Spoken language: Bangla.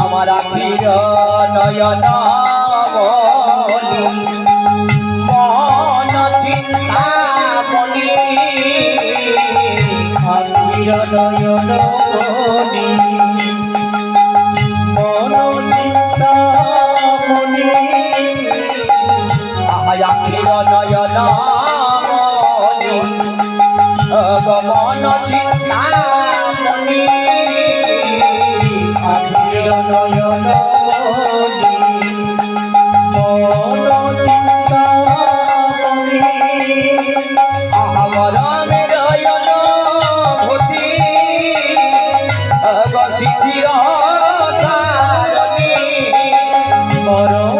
আমার আখির নয়ন মন চিন্তা মনি আখির নয়ন মনি মন চিন্তা মনি আমার মিলয়ন ভূতি গসিধির সারণী আয়